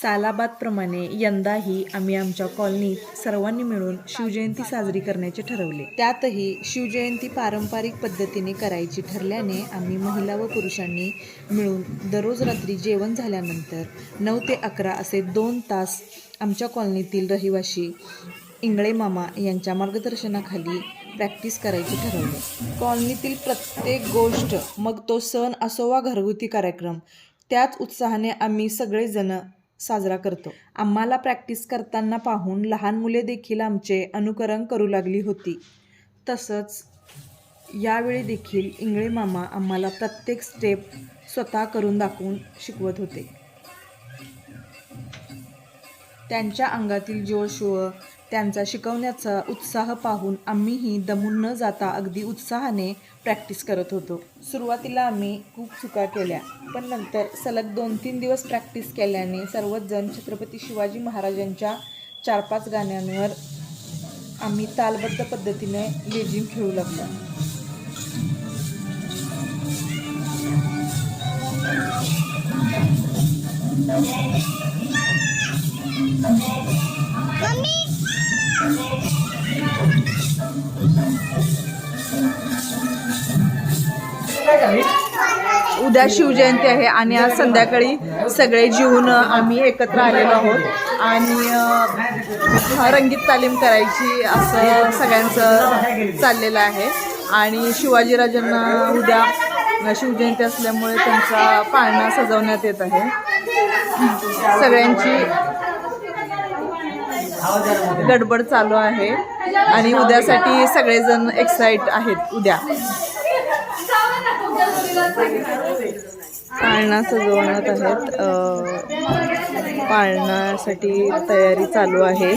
सालाबादप्रमाणे यंदाही आम्ही आमच्या कॉलनीत सर्वांनी मिळून शिवजयंती साजरी करण्याचे ठरवले. त्यातही शिवजयंती पारंपरिक पद्धतीने करायची ठरल्याने आम्ही महिला व पुरुषांनी मिळून दररोज रात्री जेवण झाल्यानंतर नऊ ते अकरा असे दोन तास आमच्या कॉलनीतील रहिवाशी इंगळे मामा यांच्या मार्गदर्शनाखाली प्रॅक्टिस करायची ठरवले. कॉलनीतील प्रत्येक गोष्ट मग तो सण असो वा घरगुती कार्यक्रम त्याच उत्साहाने आम्ही सगळेजण साजरा करतो. आम्हाला प्रॅक्टिस करताना पाहून लहान मुले देखील आमचे अनुकरण करू लागली होती. तसंच यावेळी देखील इंगळे मामा आम्हाला प्रत्येक स्टेप स्वतः करून दाखवून शिकवत होते. त्यांच्या अंगातील जोश व त्यांचा शिकवण्याचा उत्साह पाहून आम्हीही दमून न जाता अगदी उत्साहाने प्रॅक्टिस करत होतो. सुरुवातीला आम्ही खूप चुका केल्या पण नंतर सलग दोन तीन दिवस प्रॅक्टिस केल्याने सर्वच जण छत्रपती शिवाजी महाराजांच्या चार पाच गाण्यांवर आम्ही तालबद्ध पद्धतीने लेझिम खेळू लागलो. उद्या शिवजयंती आहे आणि आज संध्याकाळी सगळे जीवन आम्ही एकत्र आलेलो आहोत. आणि रंगीत तालीम करायची असं सगळ्यांचं चाललेलं आहे. आणि शिवाजीराजांना उद्या शिवजयंती असल्यामुळे त्यांचा पाळणा सजवण्यात येत आहे. सगळ्यांची गडबड चालू आहे. आणि उद्यासाठी सगळेजण एक्साइट आहेत उद्या. पाळणा सजवण्यात आहेत. पाळण्यासाठी तयारी चालू आहे.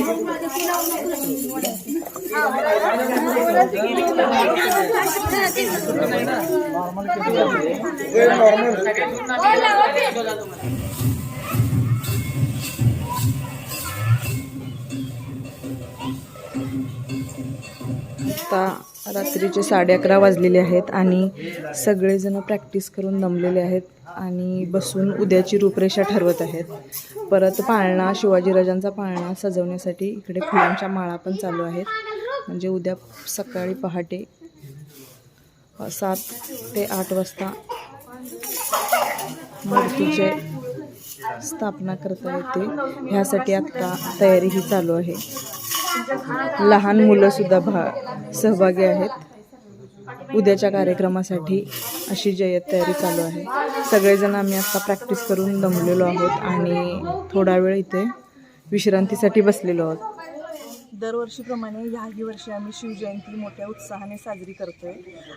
आता रात्रीचे साडे अकरा वाजलेले आहेत आणि सगळेजण प्रॅक्टिस करून दमलेले आहेत. आणि बसून उद्याची रूपरेषा ठरवत आहेत. परत पाळणा शिवाजीराजांचा पाळणा सजवण्यासाठी इकडे फुलांच्या माळा पण चालू आहेत. म्हणजे उद्या सकाळी पहाटे सात ते आठ वाजता मूर्तीचे स्थापना करता येते. ह्यासाठी आत्ता तयारीही चालू आहे. लहान मुलंसुद्धा भा सहभागी आहेत. उद्याच्या कार्यक्रमासाठी अशी जय्यत तयारी चालू आहे. सगळेजण आम्ही आता प्रॅक्टिस करून दमलेलो आहोत आणि थोडा वेळ इथे विश्रांतीसाठी बसलेलो आहोत. दरवर्षीप्रमाणे ह्याही वर्षी आम्ही शिवजयंती मोठ्या उत्साहाने साजरी करतोय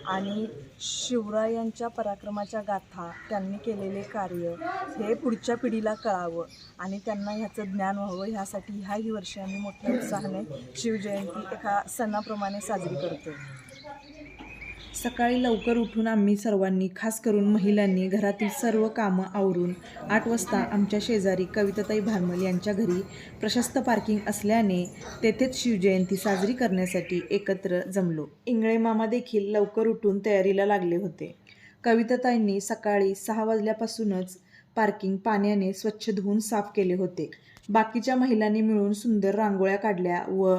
आणि शिवरायांच्या पराक्रमाच्या गाथा त्यांनी केलेले कार्य हे पुढच्या पिढीला कळावं आणि त्यांना ह्याचं ज्ञान व्हावं ह्यासाठी ह्याही वर्षी आम्ही मोठ्या उत्साहाने शिवजयंती एका सणाप्रमाणे साजरी करतोय. सकाळी लवकर उठून आम्ही सर्वांनी खास करून महिलांनी घरातील सर्व कामं आवरून आठ वाजता आमच्या शेजारी कविताताई भारमल यांच्या घरी प्रशस्त पार्किंग असल्याने तेथेच शिवजयंती साजरी करण्यासाठी एकत्र जमलो. इंगळे मामा देखील लवकर उठून तयारीला लागले होते. कविताताईंनी सकाळी सहा वाजल्यापासूनच पार्किंग पाण्याने स्वच्छ धुवून साफ केले होते. बाकीच्या महिलांनी मिळून सुंदर रांगोळ्या काढल्या व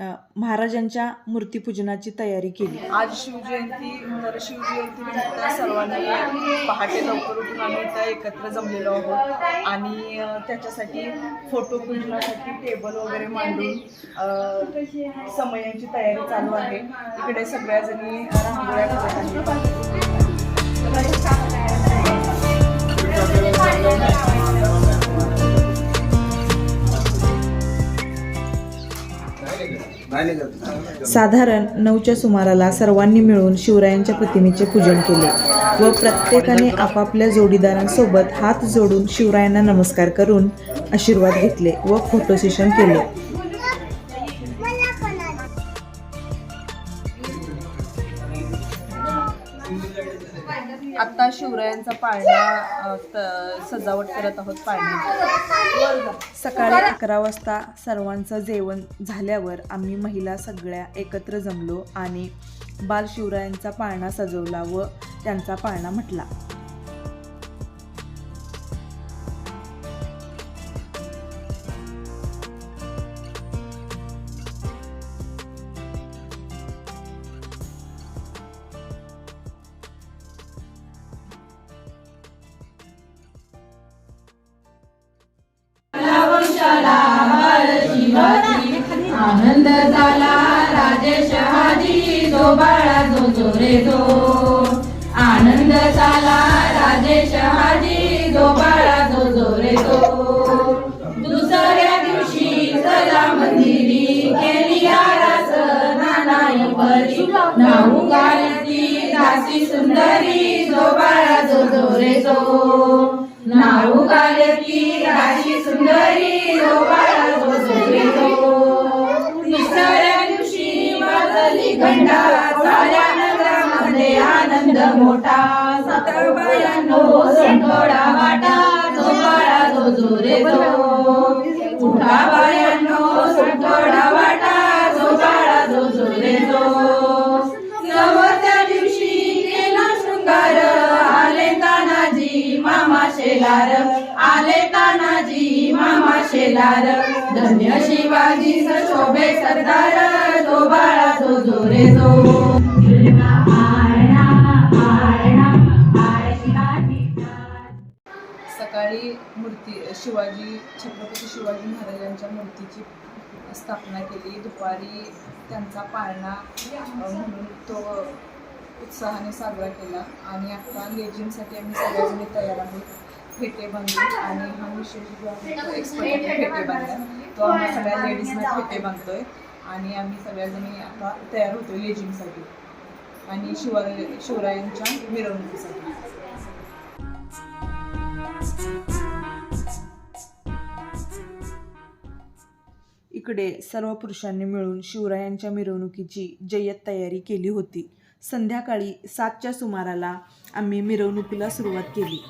महाराजांच्या मूर्तीपूजनाची तयारी केली. आज शिवजयंती तर शिवजयंती निमित्त सर्वांनी पहाटे लवकर उठून आम्ही इथं एकत्र जमलेलो आहोत. आणि त्याच्यासाठी फोटो पूजनासाठी टेबल वगैरे मांडून समयांची तयारी चालू आहे. इकडे सगळ्याजणी रांगोळ्या करत आहेत. साधारण नऊच्या सुमाराला सर्वांनी मिळून शिवरायांच्या प्रतिमेचे पूजन केले व प्रत्येकाने आपापल्या जोडीदारांसोबत हात जोडून शिवरायांना नमस्कार करून आशीर्वाद घेतले व फोटो सेशन केले. आता शिवरायांचा पाळणा सजावट करत आहोत पाळण्याची. सकाळी अकरा वाजता सर्वांचं जेवण झाल्यावर आम्ही महिला सगळ्या एकत्र जमलो आणि बाल शिवरायांचा पाळणा सजवला व त्यांचा पाळणा म्हटला. जो बाळा जो जो रे जो आनंद झाला राजेश हाजी जो बाळा जो जो रे जो दुसऱ्या दिवशी चला मंदिरी केली आरास नानाई परी. नाऊ गायती दासी सुंदरी जो बाळा जो जो रे जो नाऊ गायती दासी सुंदरी जो बाळा जो जो रे जो दुसऱ्या श्रीखंडा घंटा नगरामध्ये आनंद मोठा. सतरा बायांनो संतोडा वाटा जो बाळा जो जोरे जो उठा सरदार धन्य शिवाजी शोभे सरदार. तो बाळा तो जोरे जो सकाळी मूर्ती शिवाजी छत्रपती शिवाजी महाराजांच्या मूर्तीची स्थापना केली. दुपारी त्यांचा पाळणा म्हणून तो उत्साहाने साजरा केला. आणि आता लेझिमसाठी आम्ही सगळ्याजणी तयार आहोत. फेटे बांधले आणि हा विशेष जो आहे एक्सपर्ट फेटे बांधला तो आम्ही सगळ्या लेडीजना फेटे बांधतोय आणि आम्ही सगळ्याजणी आता तयार होतोय लेजिंगसाठी आणि शिवराय शिवरायांच्या मिरवणुकीसाठी. इकडे सर्व पुरुषांनी मिळून शिवरायांच्या मिरवणुकीची जय्यत तयारी केली होती. संध्याकाळी सातच्या सुमाराला आम्ही मिरवणुकीला सुरुवात केली.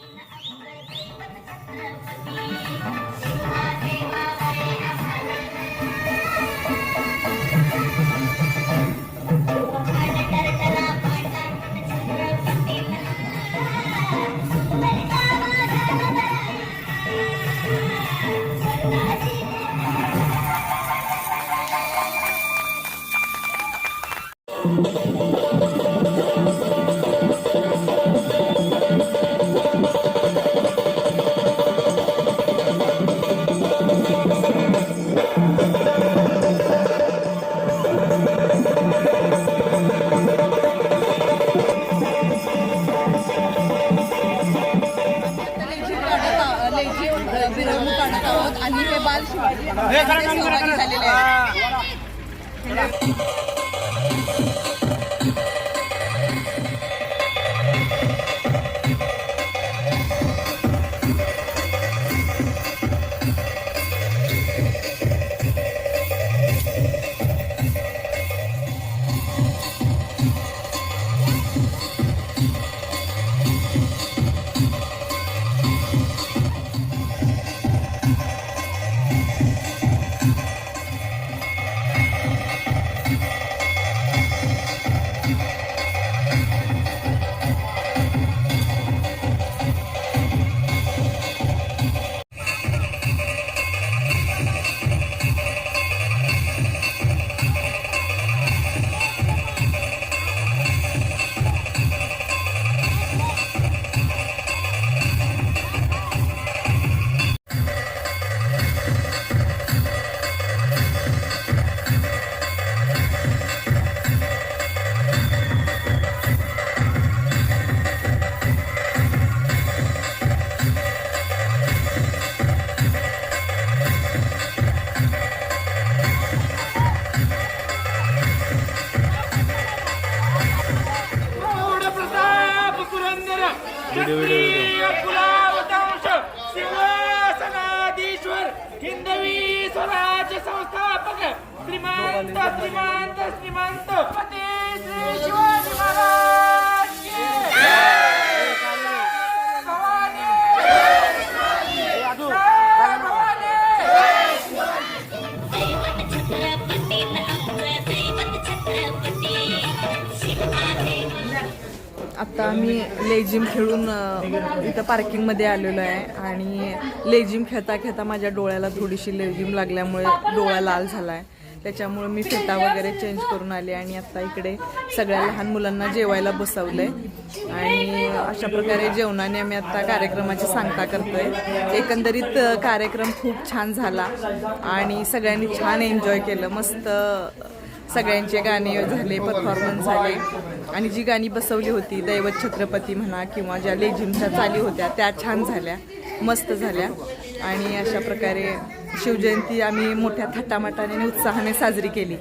आणि हे बाल शिवाजी. झालेले आहेत. क्षत्रिय कुलावतांश सिंहासनाधीश्वर हिंदवी स्वराज्य संस्थापक श्रीमंत श्रीमंत श्रीमंत पती श्री शिव आता आम्ही लेझिम खेळून इथं पार्किंगमध्ये आलेलो आहे. आणि लेझिम खेळता खेळता माझ्या डोळ्याला थोडीशी लेझिम लागल्यामुळे डोळा लाल झाला आहे त्याच्यामुळं मी फेटा वगैरे चेंज करून आले आणि आता इकडे सगळ्या लहान मुलांना जेवायला बसवलंय. आणि अशा प्रकारे जेवणाने आम्ही आता कार्यक्रमाची सांगता करतोय. एकंदरीत कार्यक्रम खूप छान झाला आणि सगळ्यांनी छान एन्जॉय केलं. मस्त सगळ्यांचे गाणे झाले परफॉर्मन्स झाले. आणि जी गाणी बसवली होती दैवत छत्रपती म्हणा किंवा ज्या लेझिमच्या चाली होत्या त्या छान झाल्या मस्त झाल्या. आणि अशा प्रकारे शिवजयंती आम्ही मोठ्या थाटामाटाने आणि उत्साहाने साजरी केली.